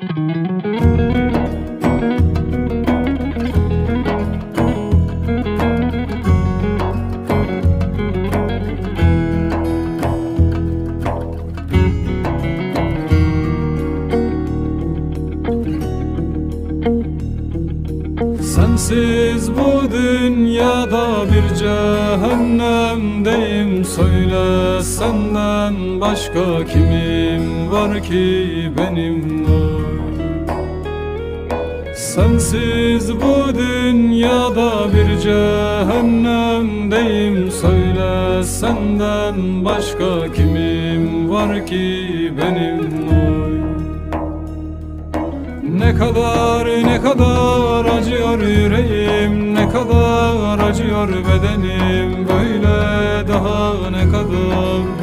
Sensiz bu dünyada bir cehennemdeyim. Söyle senden başka kimim var ki benim? var Sensiz bu dünyada bir cehennemdeyim Söyle senden başka kimim var ki benim? Var ne kadar ne kadar acıyor yüreğim Ne kadar acıyor bedenim. Böyle daha ne kadar